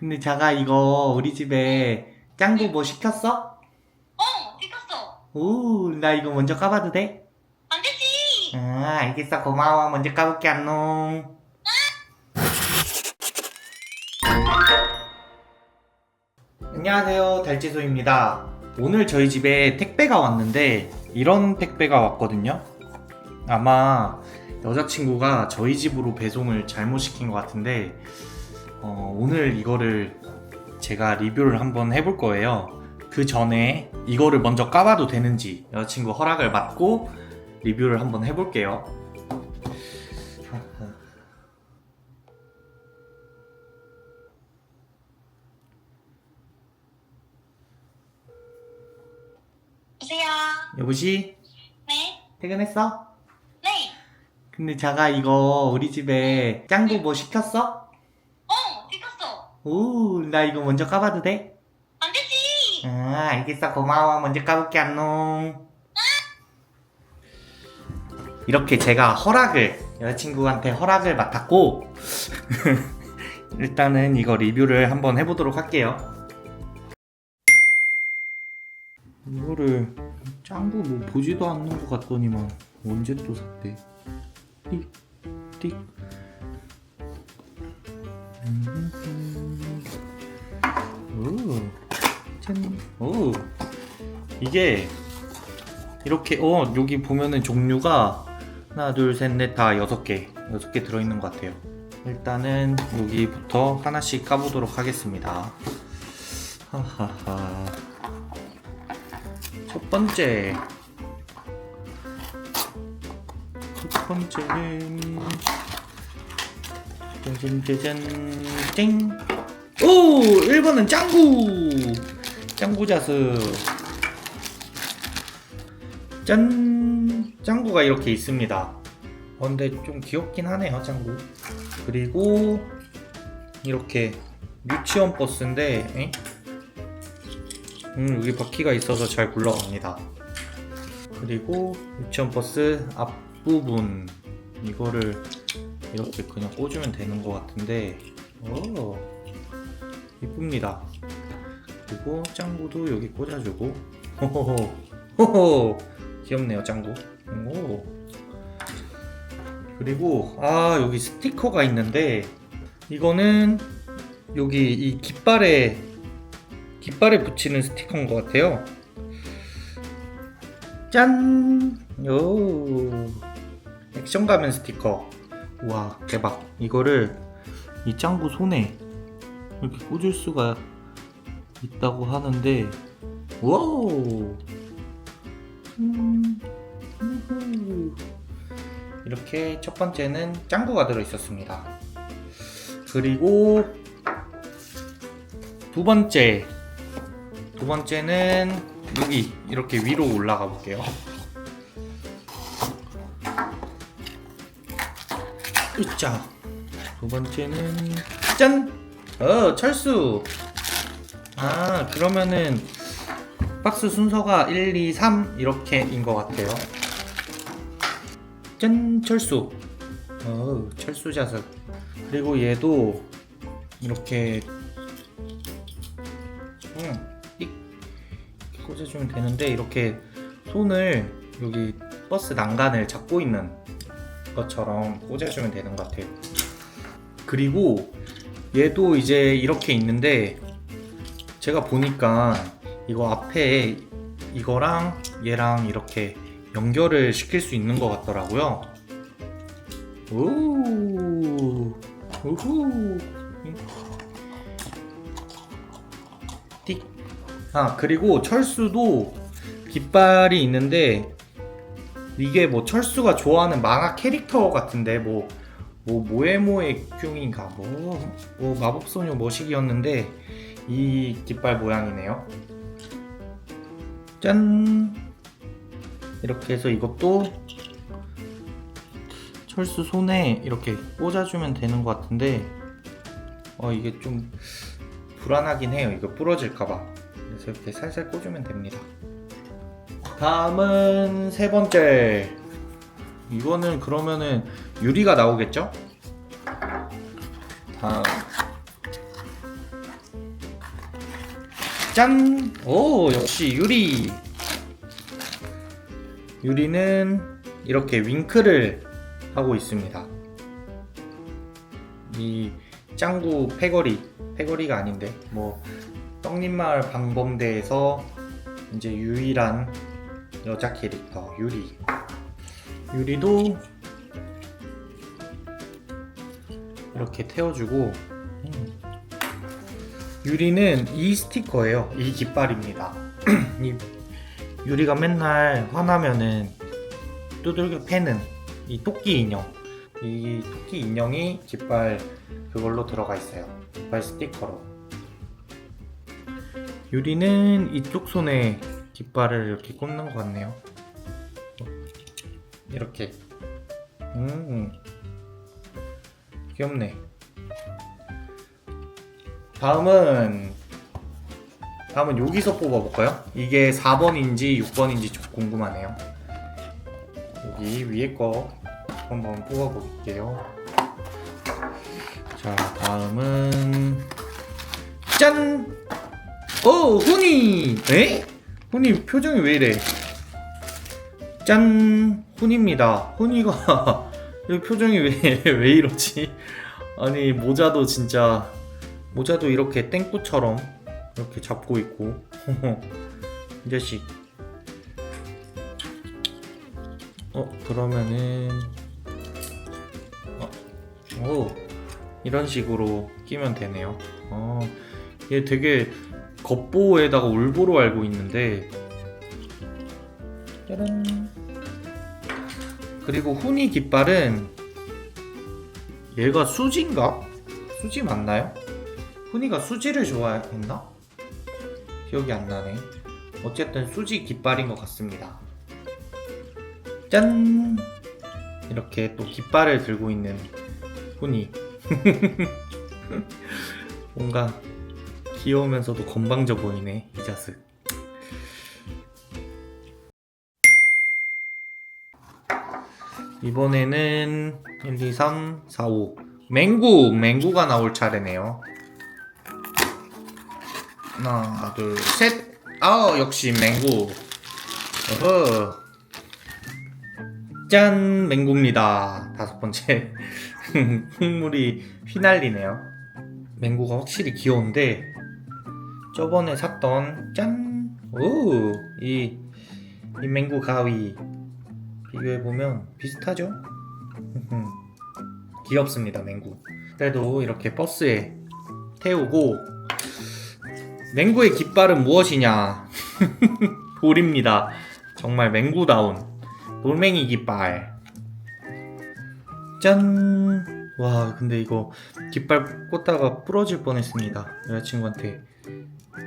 근데 자가 이거 우리 집에 짱구 뭐 시켰어? 어, 시켰어. 오, 나 이거 먼저 까봐도 돼? 안 되지. 아, 알겠어. 고마워. 먼저 까볼게, 안녕. 안녕하세요. 달지소입니다. 오늘 저희 집에 택배가 왔는데, 이런 택배가 왔거든요. 아마 여자친구가 저희 집으로 배송을 잘못 시킨 것 같은데, 어, 오늘 이거를 제가 리뷰를 한번 해볼 거예요. 그 전에 이거를 먼저 까봐도 되는지 여자친구 허락을 받고 리뷰를 한번 해볼게요. 보세요. 여보시 네. 퇴근했어? 네. 근데 자가 이거 우리 집에 짱구 뭐 시켰어. 오, 나 이거 먼저 까봐도 돼? 안 되지. 아, 알겠어. 고마워. 먼저 까볼게, 안녕. 이렇게 제가 허락을, 여자친구한테 허락을 맡았고, 일단은 이거 리뷰를 한번 해보도록 할게요. 이거를 짱구 뭐 보지도 않는 것 같더니만 언제 또 샀대? 띡, 띡. 오. 이게 이렇게 어 여기 보면은 종류가 하나 둘 셋 넷 다 여섯 개 여섯 개 들어있는 것 같아요. 일단은 여기부터 하나씩 까보도록 하겠습니다. 하하하. 첫 번째. 첫 번째는 짜잔 짜잔 쨍. 오! 1번은 짱구! 짱구자스. 짠! 짱구가 이렇게 있습니다. 어, 근데 좀 귀엽긴 하네요, 짱구. 그리고 이렇게 유치원 버스인데, 에? 음, 여기 바퀴가 있어서 잘 굴러갑니다. 그리고 유치원 버스 앞부분 이거를 이렇게 그냥 꽂으면 되는 것 같은데, 오, 이쁩니다. 그리고 짱구도 여기 꽂아주고, 호호호, 호호, 귀엽네요, 짱구. 오. 그리고 아 여기 스티커가 있는데 이거는 여기 이 깃발에 깃발에 붙이는 스티커인 것 같아요. 짠! 요 액션 가면 스티커. 와 대박. 이거를 이 짱구 손에 이렇게 꽂을 수가 있다고 하는데 와우. 이렇게 첫 번째는 짱구가 들어 있었습니다. 그리고 두 번째 두 번째는 여기 이렇게 위로 올라가 볼게요. 으짜. 두 번째는 짠. 어 철수. 아 그러면은 박스 순서가 1, 2, 3 이렇게인 것 같아요. 짠 철수. 어 철수 자석. 그리고 얘도 이렇게 음, 띡 꽂아주면 되는데 이렇게 손을 여기 버스 난간을 잡고 있는 것처럼 꽂아주면 되는 것 같아요. 그리고 얘도 이제 이렇게 있는데 제가 보니까 이거 앞에 이거랑 얘랑 이렇게 연결을 시킬 수 있는 것 같더라고요. 오, 우후. 띡. 아, 그리고 철수도 깃발이 있는데 이게 뭐 철수가 좋아하는 만화 캐릭터 같은데 뭐, 뭐 모에모의 큐인가 뭐, 뭐 마법소녀 머시기였는데 이 깃발 모양이네요. 짠! 이렇게 해서 이것도 철수 손에 이렇게 꽂아주면 되는 것 같은데 어 이게 좀 불안하긴 해요. 이거 부러질까봐. 그래서 이렇게 살살 꽂으면 됩니다. 다음은 세 번째. 이거는 그러면은 유리가 나오겠죠? 다음 짠! 오, 역시 유리. 유리는 이렇게 윙크를 하고 있습니다. 이 짱구 패거리, 패거리가 아닌데, 뭐, 떡잎마을 방범대에서 이제 유일한 여자 캐릭터, 유리. 유리도 이렇게 태워주고, 음. 유리는 이 스티커예요. 이 깃발입니다. 이 유리가 맨날 화나면은 두들겨 패는 이 토끼 인형. 이 토끼 인형이 깃발 그걸로 들어가 있어요. 깃발 스티커로. 유리는 이쪽 손에 깃발을 이렇게 꽂는 것 같네요. 이렇게. 음. 귀엽네. 다음은 다음은 여기서 뽑아볼까요? 이게 4번인지 6번인지 좀 궁금하네요. 여기 위에 거 한번 뽑아볼게요. 자, 다음은 짠! 오, 훈이! 에? 훈이 표정이 왜 이래? 짠! 훈입니다. 훈이가 이 표정이 왜, 왜 이러지? 아니, 모자도 진짜 모자도 이렇게 땡꾸처럼 이렇게 잡고 있고. 이 자식. 어 그러면은 어, 오 이런 식으로 끼면 되네요. 어 얘 되게 겉보에다가 울보로 알고 있는데. 짜란. 그리고 훈이 깃발은 얘가 수지인가? 수지 맞나요? 훈이가 수지를 좋아했나? 기억이 안 나네. 어쨌든 수지 깃발인 것 같습니다. 짠! 이렇게 또 깃발을 들고 있는 훈이. 뭔가 귀여우면서도 건방져 보이네, 이 자식. 이번에는 1, 2, 3, 4, 5. 맹구! 맹구가 나올 차례네요. 하나, 둘, 셋. 아, 역시 맹구. 어허. 짠, 맹구입니다. 다섯 번째. 흙물이 휘날리네요. 맹구가 확실히 귀여운데 저번에 샀던 짠, 오, 이, 이 맹구 가위 비교해 보면 비슷하죠? 귀엽습니다, 맹구. 그래도 이렇게 버스에 태우고 맹구의 깃발은 무엇이냐? 돌입니다. 정말 맹구다운 돌멩이 깃발. 짠! 와, 근데 이거 깃발 꽂다가 부러질 뻔했습니다. 여자친구한테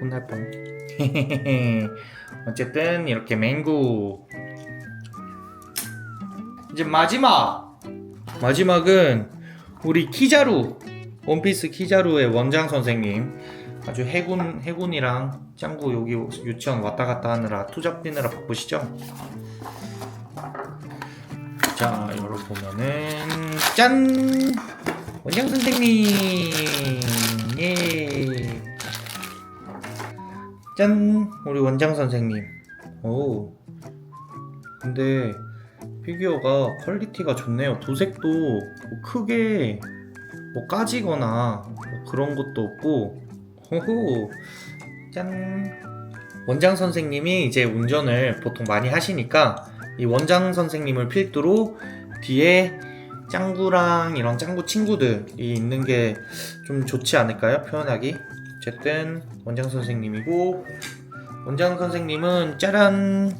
혼날 뻔. 어쨌든 이렇게 맹구. 이제 마지막! 마지막은 우리 키자루. 원피스 키자루의 원장 선생님. 아주 해군 해군이랑 짱구 여기 유치원 왔다 갔다 하느라 투잡 뛰느라 바쁘시죠? 자, 여기 보면은 짠 원장 선생님 예. 짠 우리 원장 선생님. 오. 근데 피규어가 퀄리티가 좋네요. 도색도 뭐 크게 뭐 까지거나 뭐 그런 것도 없고 호호. 짠. 원장 선생님이 이제 운전을 보통 많이 하시니까 이 원장 선생님을 필두로 뒤에 짱구랑 이런 짱구 친구들이 있는 게 좀 좋지 않을까요? 표현하기? 어쨌든 원장 선생님이고 원장 선생님은 짜란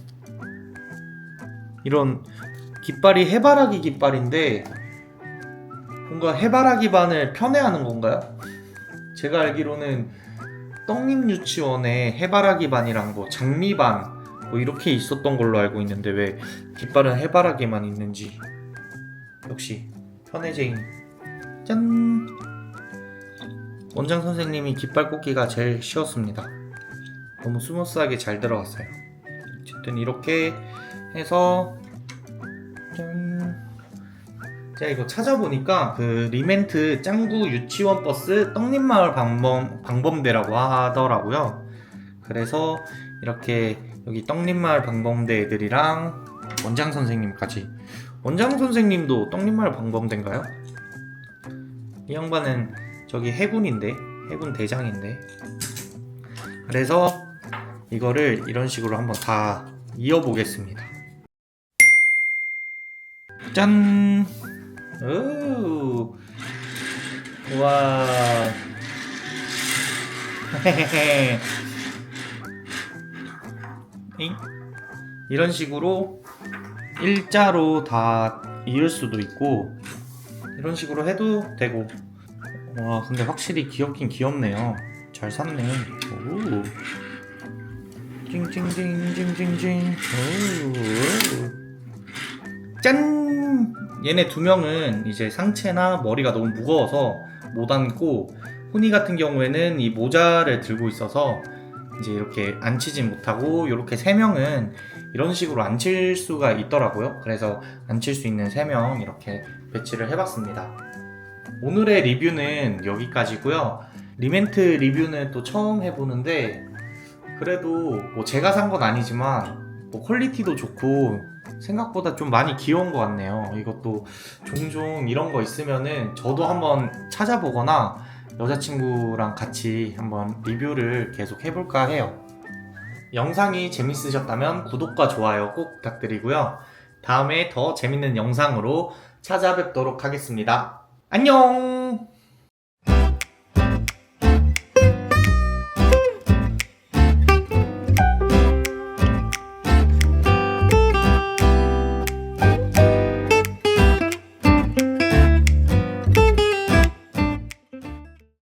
이런 깃발이 해바라기 깃발인데 뭔가 해바라기 반을 편애하는 건가요? 제가 알기로는 떡잎 유치원에 해바라기 반이랑 뭐 장미반 뭐 이렇게 있었던 걸로 알고 있는데 왜 깃발은 해바라기만 있는지. 역시 편애제인. 짠! 원장 선생님이 깃발 꽂기가 제일 쉬웠습니다. 너무 스무스하게 잘 들어갔어요. 어쨌든 이렇게 해서 짠 제가 이거 찾아보니까 그 리멘트 짱구 유치원 버스 떡잎마을 방범 방범대라고 하더라고요. 그래서 이렇게 여기 떡잎마을 방범대 애들이랑 원장 선생님까지 원장 선생님도 떡잎마을 방범대인가요? 이 양반은 저기 해군인데 해군 대장인데 그래서 이거를 이런 식으로 한번 다 이어보겠습니다 짠 오. 와? 이런 식으로 일자로 다 이을 수도 있고 이런 식으로 해도 되고. 와 근데 확실히 귀엽긴 귀엽네요. 잘 샀네. 오. 찡찡찡찡찡찡 오. 짠 얘네 두 명은 이제 상체나 머리가 너무 무거워서 못 앉고 훈이 같은 경우에는 이 모자를 들고 있어서 이제 이렇게 앉히진 못하고 이렇게 세 명은 이런 식으로 앉힐 수가 있더라고요. 그래서 앉힐 수 있는 세 명 이렇게 배치를 해봤습니다. 오늘의 리뷰는 여기까지고요. 리멘트 리뷰는 또 처음 해보는데 그래도 뭐 제가 산 건 아니지만 뭐 퀄리티도 좋고 생각보다 좀 많이 귀여운 것 같네요. 이것도 종종 이런 거 있으면은 저도 한번 찾아보거나 여자친구랑 같이 한번 리뷰를 계속 해볼까 해요. 영상이 재밌으셨다면 구독과 좋아요 꼭 부탁드리고요. 다음에 더 재밌는 영상으로 찾아뵙도록 하겠습니다. 안녕!